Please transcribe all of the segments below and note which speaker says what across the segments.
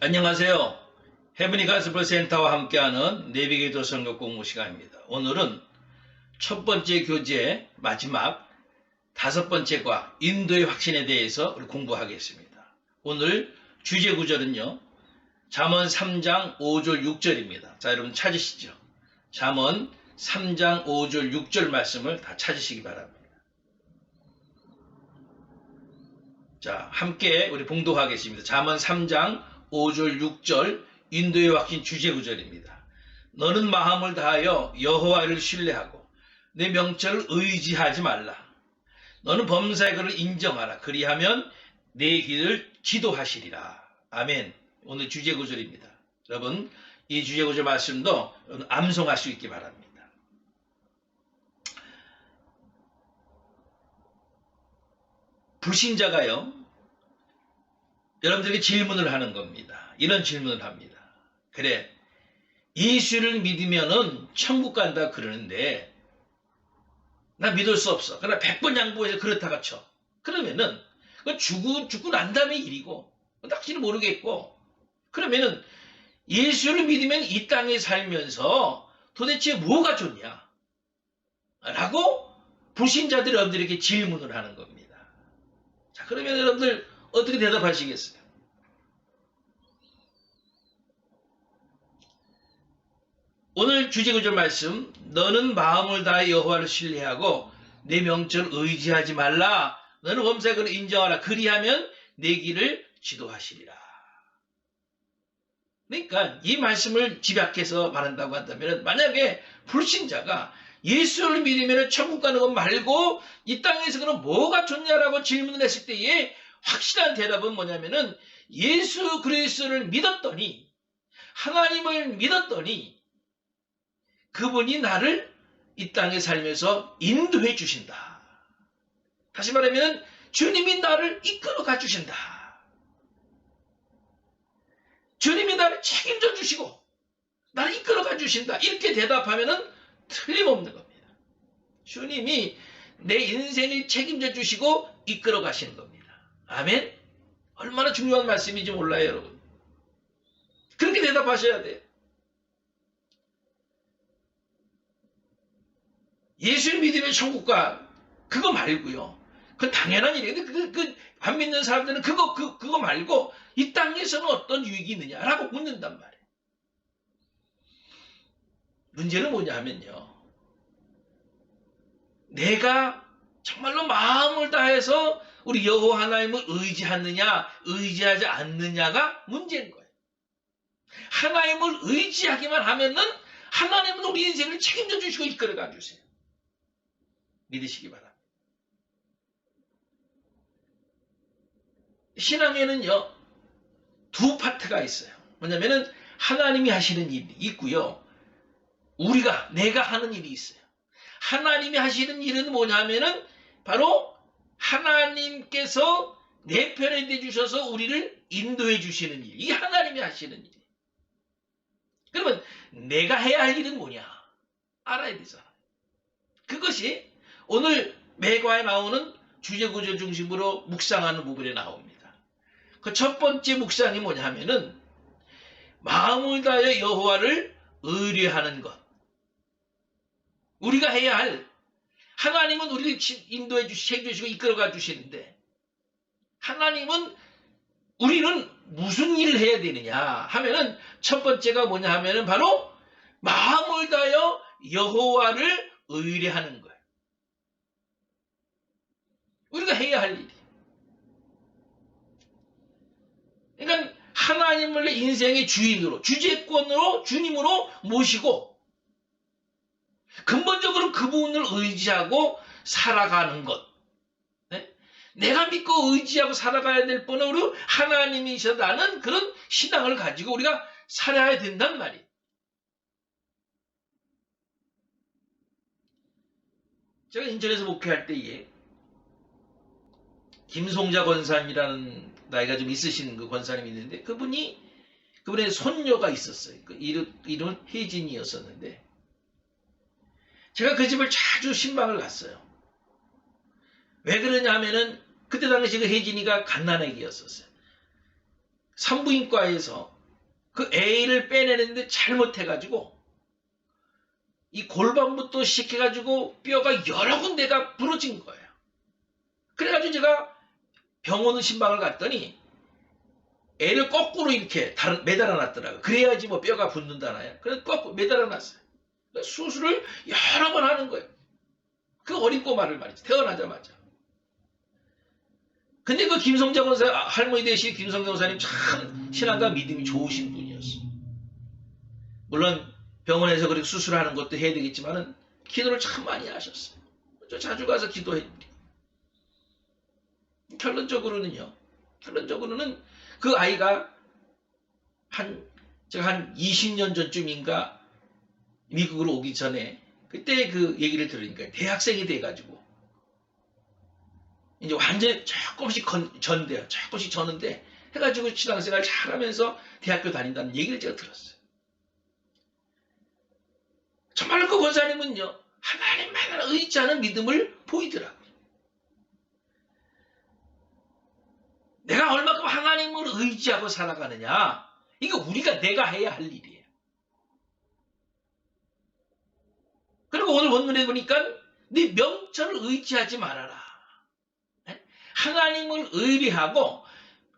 Speaker 1: 안녕하세요. 헤브니 가스퍼 센터와 함께하는 내비게이터 선교 공부 시간입니다. 오늘은 첫 번째 교재 마지막 다섯 번째 과 인도의 확신에 대해서 공부하겠습니다. 오늘 주제 구절은요. 잠언 3장 5절 6절입니다. 자, 여러분 찾으시죠? 잠언 3장 5절 6절 말씀을 다 찾으시기 바랍니다. 자, 함께 우리 봉독하겠습니다. 잠언 3장 5절 6절 인도의 확신 주제 구절입니다. 너는 마음을 다하여 여호와를 신뢰하고 내 명철을 의지하지 말라. 너는 범사의 그를 인정하라. 그리하면 내 길을 지도하시리라. 아멘. 오늘 주제 구절입니다. 여러분 이 주제 구절 말씀도 암송할 수 있기 바랍니다. 불신자가요. 여러분들에게 질문을 하는 겁니다. 이런 질문을 합니다. 그래, 예수를 믿으면은 천국 간다 그러는데, 나 믿을 수 없어. 그러나 100번 양보해서 그렇다가 쳐. 그러면은, 그 죽고, 죽고 난 다음에 일이고, 딱지는 모르겠고, 그러면은, 예수를 믿으면 이 땅에 살면서 도대체 뭐가 좋냐? 라고 불신자들이 여러분들에게 질문을 하는 겁니다. 자, 그러면 여러분들 어떻게 대답하시겠어요? 오늘 주제 구절 말씀 너는 마음을 다해 여호와를 신뢰하고 내 명철을 의지하지 말라. 너는 범사를 인정하라. 그리하면 내 길을 지도하시리라. 그러니까 이 말씀을 집약해서 말한다고 한다면 만약에 불신자가 예수를 믿으면 천국 가는 것 말고 이 땅에서 그럼 뭐가 좋냐라고 질문을 했을 때에 확실한 대답은 뭐냐면은 예수 그리스도를 믿었더니 하나님을 믿었더니 그분이 나를 이 땅에 살면서 인도해 주신다. 다시 말하면 주님이 나를 이끌어 가 주신다. 주님이 나를 책임져 주시고 나를 이끌어 가 주신다. 이렇게 대답하면은 틀림없는 겁니다. 주님이 내 인생을 책임져 주시고 이끌어 가시는 겁니다. 아멘? 얼마나 중요한 말씀인지 몰라요, 여러분. 그렇게 대답하셔야 돼요. 예수를 믿으면 천국가 그거 말고요. 그건 당연한 일이에요. 그, 그, 안 믿는 사람들은 그거, 그, 그거 말고 이 땅에서는 어떤 유익이 있느냐라고 묻는단 말이에요. 문제는 뭐냐 하면요. 내가 정말로 마음을 다해서 우리 여호와 하나님을 의지하느냐, 의지하지 않느냐가 문제인 거예요. 하나님을 의지하기만 하면은 하나님은 우리 인생을 책임져 주시고 이끌어 가 주세요. 믿으시기 바랍니다. 신앙에는요, 두 파트가 있어요. 뭐냐면은 하나님이 하시는 일이 있고요. 우리가, 내가 하는 일이 있어요. 하나님이 하시는 일은 뭐냐면은 바로 하나님께서 내 편에 대주셔서 우리를 인도해 주시는 일. 이 하나님이 하시는 일이에요. 그러면 내가 해야 할 일은 뭐냐? 알아야 되잖아. 그것이 오늘 매과에 나오는 주제 구조 중심으로 묵상하는 부분에 나옵니다. 그 첫 번째 묵상이 뭐냐 하면은 마음을 다하여 여호와를 의뢰하는 것. 우리가 해야 할 하나님은 우리를 인도해 주시, 책주시고 이끌어가 주시는데 하나님은 우리는 무슨 일을 해야 되느냐 하면은 첫 번째가 뭐냐 하면은 바로 마음을 다하여 여호와를 의뢰하는 거예요. 우리가 해야 할 일이. 그러니까 하나님을 인생의 주인으로, 주재권으로, 주님으로 모시고 근본적으로 그분을 의지하고 살아가는 것. 네? 내가 믿고 의지하고 살아가야 될 우리 하나님이셔라는 그런 신앙을 가지고 우리가 살아야 된단 말이에요. 제가 인천에서 목회할 때에 김송자 권사님이라는 나이가 좀 있으신 그 권사님이 있는데 그분이 그분의 손녀가 있었어요. 그 이름, 이름은 혜진이었었는데 제가 그 집을 자주 신방을 갔어요. 왜 그러냐 하면은 그때 당시 그 혜진이가 갓난아기였었어요. 산부인과에서 그 A를 빼내는데 잘못해가지고 이 골반부터 시작해가지고 뼈가 여러 군데가 부러진 거예요. 그래가지고 제가 병원 신방을 갔더니 애를 거꾸로 이렇게 매달아 놨더라고요. 그래야지 뭐 뼈가 붙는다나요. 그래서 거꾸로 매달아 놨어요. 수술을 여러 번 하는 거예요. 그 어린 꼬마를 말이죠. 태어나자마자. 근데 그 김성자 권사 할머니 대신 김성자 권사님 참 신앙과 믿음이 좋으신 분이었어요. 물론 병원에서 그렇게 수술하는 것도 해야 되겠지만은 기도를 참 많이 하셨어요. 저 자주 가서 기도해. 결론적으로는요. 결론적으로는 그 아이가 한 제가 한 20년 전쯤인가 미국으로 오기 전에 그때 그 얘기를 들으니까 대학생이 돼가지고 이제 완전히 조금씩 건, 전대요. 조금씩 저는데 해가지고 신앙생활 잘하면서 대학교 다닌다는 얘기를 제가 들었어요. 정말로 그 권사님은요 하나님만 의지 하는 믿음을 보이더라고요. 내가 얼마큼 하나님을 의지하고 살아가느냐 이거 우리가 내가 해야 할 일이에요. 그리고 오늘 원문에 보니까 네 명철을 의지하지 말아라. 하나님을 의리하고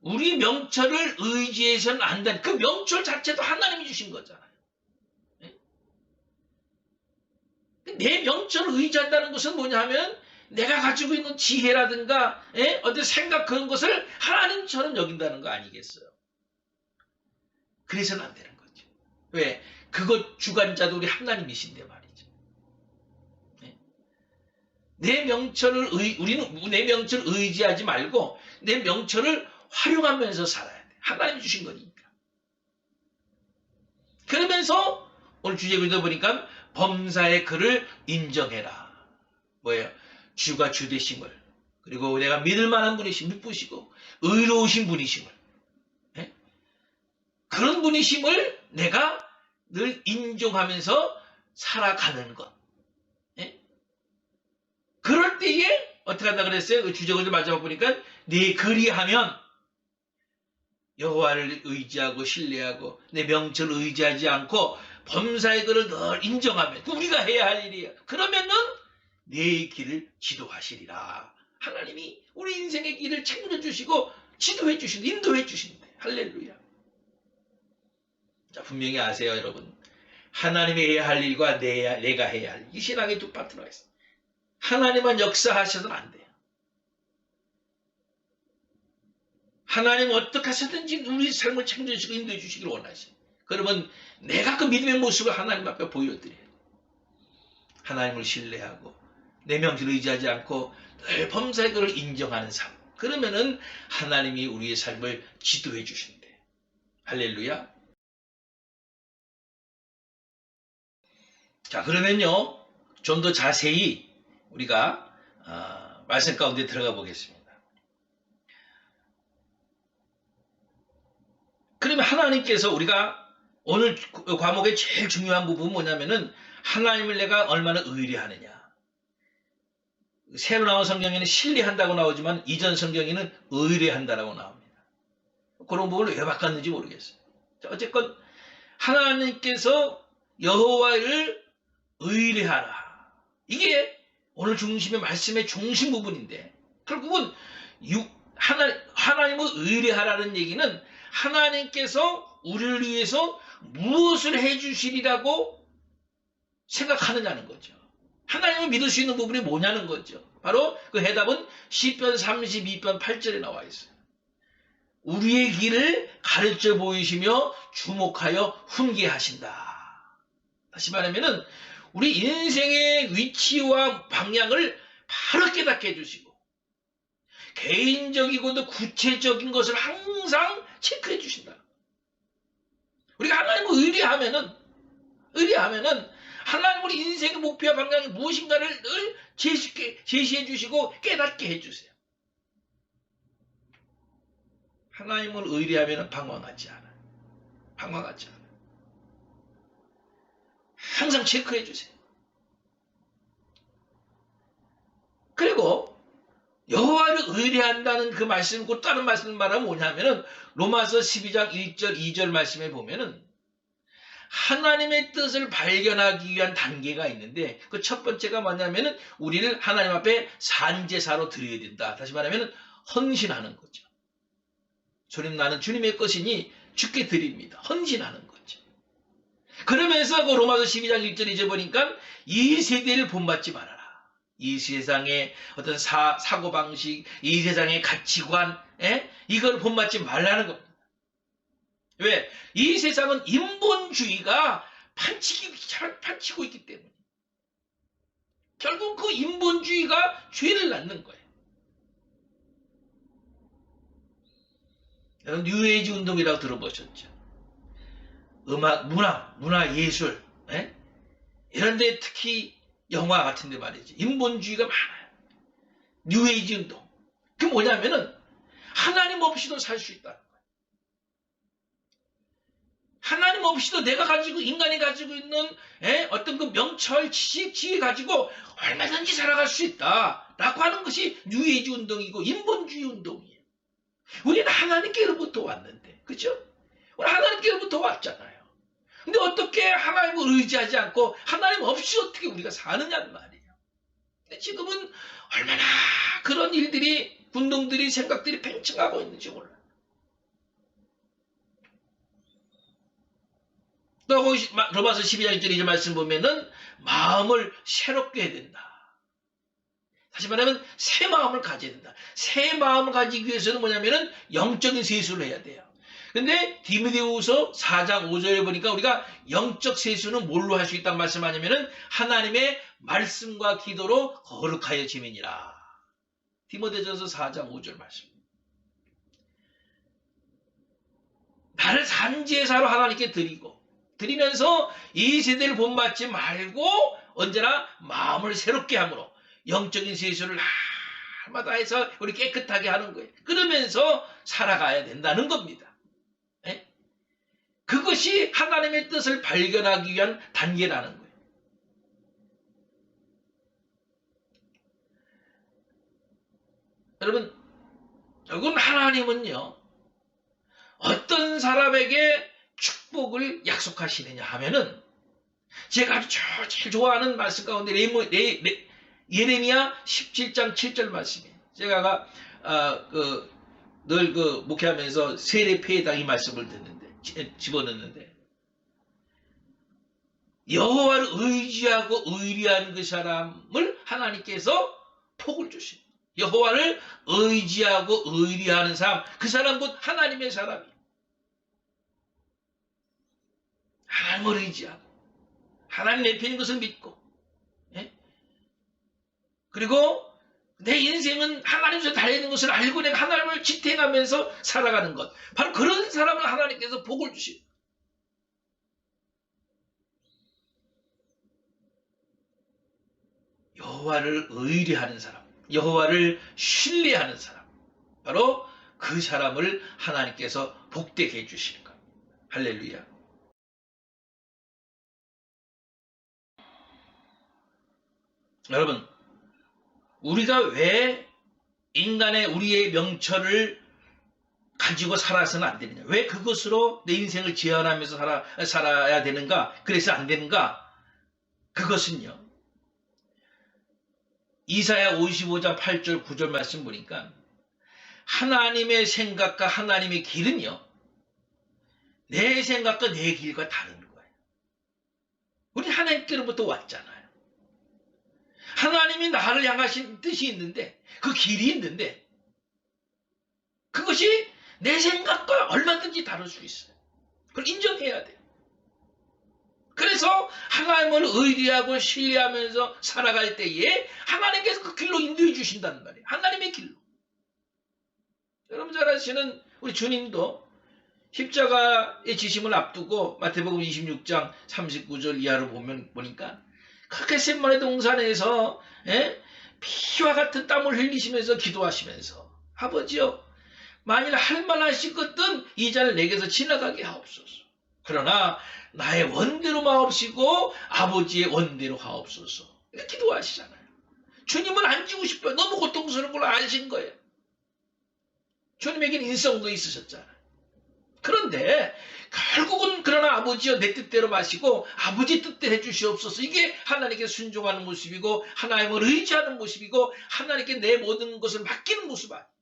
Speaker 1: 우리 명철을 의지해서는 안 되는 그 명철 자체도 하나님이 주신 거잖아요. 내 명철을 의지한다는 것은 뭐냐면 내가 가지고 있는 지혜라든가 예? 어떤 생각 그런 것을 하나님처럼 여긴다는 거 아니겠어요? 그래서는 안 되는 거죠. 왜? 그것 주관자도 우리 하나님이신데 말이죠. 예? 내 명철을 의, 우리는 내 명철을 의지하지 말고 내 명철을 활용하면서 살아야 돼. 하나님 주신 거니까. 그러면서 오늘 주제 글도 보니까 범사의 그를 인정해라. 뭐예요? 주가 주 되심을 그리고 내가 믿을 만한 분이심 믿으시고 의로우신 분이심을 예? 그런 분이심을 내가 늘 인정하면서 살아가는 것. 때에 어떻게 한다 그랬어요? 그 주제를 마지막 보니까 네 그리하면 여호와를 의지하고 신뢰하고 내 명철을 의지하지 않고 범사의 그를 늘 인정하면 우리가 해야 할 일이에요. 그러면은 내 길을 지도하시리라. 하나님이 우리 인생의 길을 챙겨주시고 지도해 주신 인도해 주신대. 할렐루야. 자 분명히 아세요 여러분. 하나님이 해야 할 일과 내, 내가 해야 할 일. 이 신앙의 두 파트너가 있어. 하나님만 역사하셔서는 안 돼요. 하나님 어떻게 하시든지 우리 삶을 챙겨주시고 인도해 주시기를 원하시요 그러면 내가 그 믿음의 모습을 하나님 앞에 보여드려요. 하나님을 신뢰하고 내 명지를 의지하지 않고 늘 범사의 그를 인정하는 삶. 그러면은 하나님이 우리의 삶을 지도해 주신대. 할렐루야. 자, 그러면요. 좀 더 자세히 우리가 어, 말씀 가운데 들어가 보겠습니다. 그러면 하나님께서 우리가 오늘 과목의 제일 중요한 부분은 뭐냐면은 하나님을 내가 얼마나 의뢰하느냐. 새로 나온 성경에는 신뢰한다고 나오지만 이전 성경에는 의뢰한다라고 나옵니다. 그런 부분을 왜 바꿨는지 모르겠어요. 어쨌건 하나님께서 여호와를 의뢰하라. 이게 오늘 중심의 말씀의 중심 부분인데 결국은 하나, 하나님을 의뢰하라는 얘기는 하나님께서 우리를 위해서 무엇을 해주시리라고 생각하느냐는 거죠. 하나님을 믿을 수 있는 부분이 뭐냐는 거죠. 바로 그 해답은 10편 32편 8절에 나와 있어요. 우리의 길을 가르쳐 보이시며 주목하여 훈계하신다. 다시 말하면은 우리 인생의 위치와 방향을 바로 깨닫게 해주시고 개인적이고도 구체적인 것을 항상 체크해 주신다. 우리가 하나님을 의뢰하면은 의뢰하면은 하나님 우리 인생의 목표와 방향이 무엇인가를 늘 제시해, 제시해 주시고 깨닫게 해 주세요. 하나님을 의뢰하면 방황하지 않아요. 방황하지 않아요. 항상 체크해 주세요. 그리고 여호와를 의뢰한다는 그 말씀, 곧 다른 말씀을 말하면 뭐냐면은 로마서 12장 1절, 2절 말씀에 보면은 하나님의 뜻을 발견하기 위한 단계가 있는데 그 첫 번째가 뭐냐면은 우리를 하나님 앞에 산제사로 드려야 된다. 다시 말하면 헌신하는 거죠. 주님 나는 주님의 것이니 주께 드립니다. 헌신하는 거죠. 그러면서 그 로마서 12장 1절 이제 보니까 이 세대를 본받지 말아라. 이 세상의 어떤 사, 사고방식, 이 세상의 가치관, 에? 이걸 본받지 말라는 겁니다. 왜? 이 세상은 인본주의가 판치기, 판치고 있기 때문에. 결국 그 인본주의가 죄를 낳는 거예요. 뉴에이지 운동이라고 들어보셨죠? 음악, 문화, 문화 예술, 에? 이런 데 특히 영화 같은 데 말이지. 인본주의가 많아요. 뉴에이지 운동. 그 뭐냐면은 하나님 없이도 살 수 있다는 거예요. 하나님 없이도 내가 가지고 인간이 가지고 있는 에? 어떤 그 명철, 지식, 지혜 가지고 얼마든지 살아갈 수 있다라고 하는 것이 뉴에이지 운동이고 인본주의 운동이에요. 우리는 하나님께로부터 왔는데, 그죠? 우리 하나님께로부터 왔잖아요. 근데 어떻게 하나님을 의지하지 않고 하나님 없이 어떻게 우리가 사느냐는 말이에요. 근데 지금은 얼마나 그런 일들이, 운동들이, 생각들이 팽창하고 있는지 몰라요. 또 로마서 12장 1절 이제 말씀 보면은 마음을 새롭게 해야 된다. 다시 말하면 새 마음을 가져야 된다. 새 마음을 가지기 위해서는 뭐냐면은 영적인 세수를 해야 돼요. 근데 디모데후서 4장 5절에 보니까 우리가 영적 세수는 뭘로 할 수 있다는 말씀하냐면은 하나님의 말씀과 기도로 거룩하여 지면이라. 디모데전서 4장 5절 말씀. 나를 산제사로 하나님께 드리고 드리면서 이 세대를 본받지 말고 언제나 마음을 새롭게 함으로 영적인 세수를 날마다 해서 우리 깨끗하게 하는 거예요. 그러면서 살아가야 된다는 겁니다. 예? 그것이 하나님의 뜻을 발견하기 위한 단계라는 거예요. 여러분, 여러분 하나님은요, 어떤 사람에게 축복을 약속하시느냐 하면은, 제가 아주 제일 좋아하는 말씀 가운데 예레미야 17장 7절 말씀이에요. 제가 아, 그, 늘 그 목회하면서 세례패에다 이 말씀을 듣는데 집어넣는데 여호와를 의지하고 의리한 그 사람을 하나님께서 복을 주십니다. 여호와를 의지하고 의리하는 사람, 그 사람 곧 하나님의 사람이에요. 하나님을 의지하고 하나님 내 편인 것을 믿고 예? 그리고 내 인생은 하나님께서 달려있는 것을 알고 내가 하나님을 지탱하면서 살아가는 것. 바로 그런 사람을 하나님께서 복을 주십니다. 여호와를 의뢰하는 사람, 여호와를 신뢰하는 사람. 바로 그 사람을 하나님께서 복되게 해주시는 겁니다. 할렐루야. 여러분, 우리가 왜 인간의 우리의 명철을 가지고 살아서는 안 되느냐? 왜 그것으로 내 인생을 지어하면서 살아, 살아야 되는가? 그래서 안 되는가? 그것은요. 이사야 55장 8절 9절 말씀 보니까 하나님의 생각과 하나님의 길은요. 내 생각과 내 길과 다른 거예요. 우리 하나님께로부터 왔잖아요. 하나님이 나를 향하신 뜻이 있는데 그 길이 있는데 그것이 내 생각과 얼마든지 다를 수 있어요. 그걸 인정해야 돼요. 그래서 하나님을 의리하고 신뢰하면서 살아갈 때에 하나님께서 그 길로 인도해 주신다는 말이에요. 하나님의 길로. 여러분 잘 아시는 우리 주님도 십자가의 지심을 앞두고 마태복음 26장 39절 이하로 보면 보니까 크게셋만의 동산에서 에? 피와 같은 땀을 흘리시면서 기도하시면서 아버지요 만일 할 만하시거든 이 잔을 내게서 지나가게 하옵소서. 그러나 나의 원대로 마옵시고 아버지의 원대로 하옵소서. 기도하시잖아요. 주님은 안 지고 싶어요. 너무 고통스러운 걸 아신 거예요. 주님에게는 인성도 있으셨잖아요. 그런데 결국은 그러나 아버지여 내 뜻대로 마시고 아버지 뜻대로 해주시옵소서 이게 하나님께 순종하는 모습이고 하나님을 의지하는 모습이고 하나님께 내 모든 것을 맡기는 모습 아니에요.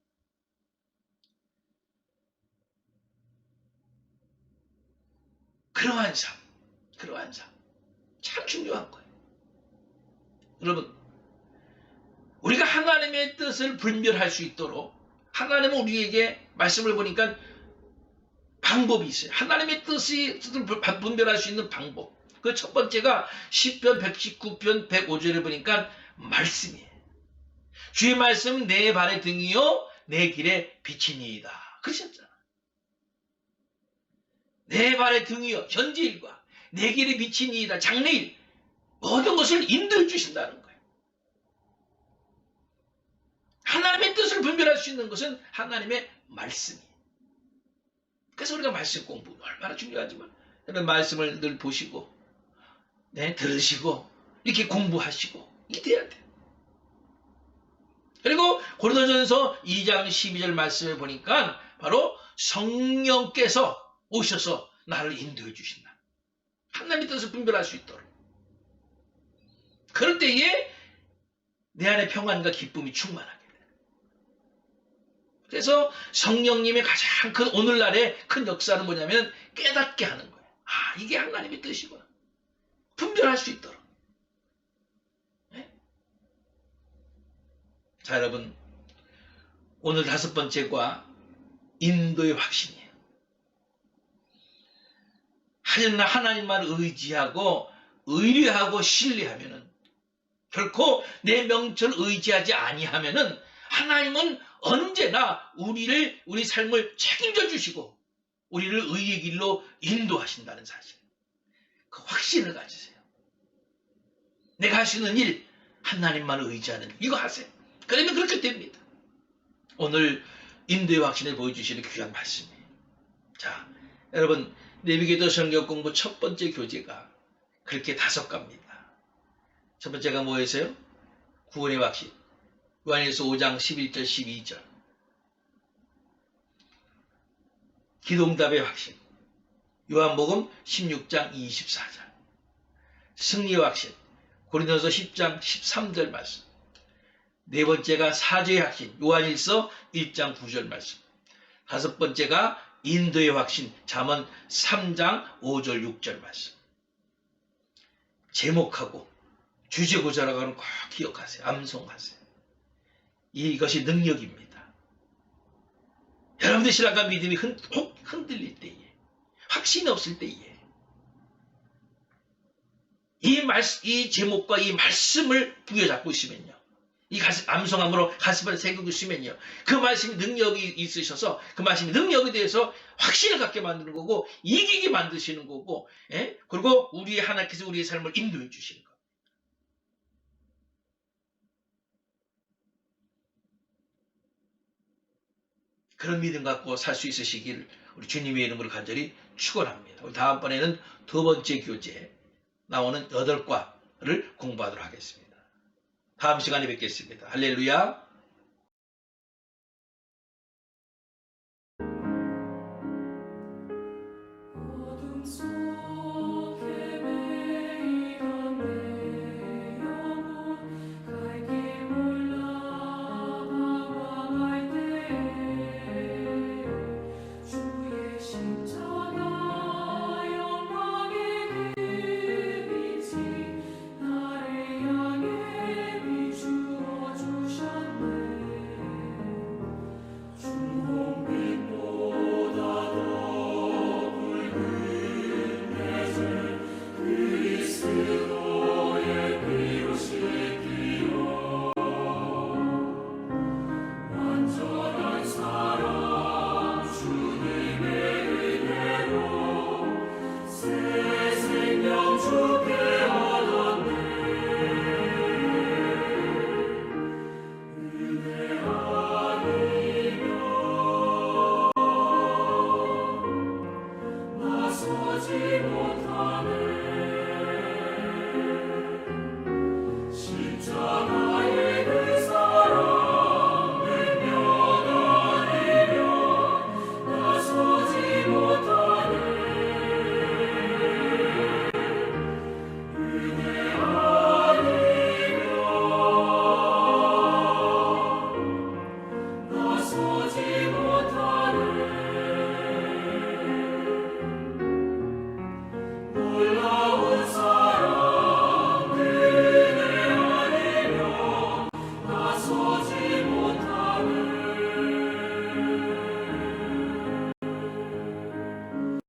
Speaker 1: 그러한 삶, 그러한 삶. 참 중요한 거예요. 여러분, 우리가 하나님의 뜻을 분별할 수 있도록 하나님은 우리에게 말씀을 보니까 방법이 있어요. 하나님의 뜻이, 뜻을 분별할 수 있는 방법. 그 첫 번째가 10편 119편 105절에 보니까 말씀이에요. 주의 말씀 내 발의 등이요 내 길의 빛이니이다. 그러셨잖아. 내 발의 등이요 현지일과 내 길의 빛이니이다. 장래일 모든 것을 인도해 주신다는 거예요. 하나님의 뜻을 분별할 수 있는 것은 하나님의 말씀이에요. 그래서 우리가 말씀 공부 얼마나 중요하지만 이런 말씀을 늘 보시고 네, 들으시고 이렇게 공부하시고 이렇게 돼야 돼요. 그리고 고린도전서 2장 12절 말씀을 보니까 바로 성령께서 오셔서 나를 인도해 주신다. 하나님의 뜻을 분별할 수 있도록. 그럴 때에 내 안에 평안과 기쁨이 충만하게 돼요. 그래서 성령님의 가장 큰 오늘날의 큰 역사는 뭐냐면 깨닫게 하는 거예요. 아, 이게 하나님의 뜻이구나. 분별할 수 있도록. 네? 자, 여러분. 오늘 다섯 번째과 인도의 확신이에요. 하나 하나님만 의지하고 의뢰하고 신뢰하면은 결코 내 명철 의지하지 아니하면은 하나님은 언제나 우리를 우리 삶을 책임져 주시고 우리를 의의 길로 인도하신다는 사실. 그 확신을 가지세요. 내가 있는 일 하나님만 의지하는 이거 하세요. 그러면 그렇게 됩니다. 오늘 인도의 확신을 보여주시는 귀한 말씀이에요. 자, 여러분 내비게도 성경 공부 첫 번째 교재가 그렇게 다섯 가입니다. 첫 번째가 뭐였어요? 구원의 확신. 요한일서 5장 11절 12절. 기동답의 확신. 요한복음 16장 24절. 승리의 확신. 고린도서 10장 13절 말씀. 네 번째가 사죄의 확신. 요한일서 1장 9절 말씀. 다섯 번째가 인도의 확신. 잠언 3장 5절 6절 말씀. 제목하고 주제 구절하고는 꼭 기억하세요. 암송하세요. 이것이 능력입니다. 여러분들 신앙과 믿음이 흔, 흔들릴 때에 확신이 없을 때에 이, 말, 이 제목과 이 말씀을 부여잡고 있으면요. 이 가슴, 암송함으로 가슴을 새기고 있으면요. 그 말씀이 능력이 있으셔서 그 말씀이 능력에 대해서 확신을 갖게 만드는 거고 이기게 만드시는 거고 예? 그리고 우리 하나님께서 우리의 삶을 인도해 주시는 거. 그런 믿음 갖고 살 수 있으시길 우리 주님의 이름으로 간절히 축원합니다. 우리 다음번에는 두 번째 교재 나오는 여덟 과를 공부하도록 하겠습니다. 다음 시간에 뵙겠습니다. 할렐루야.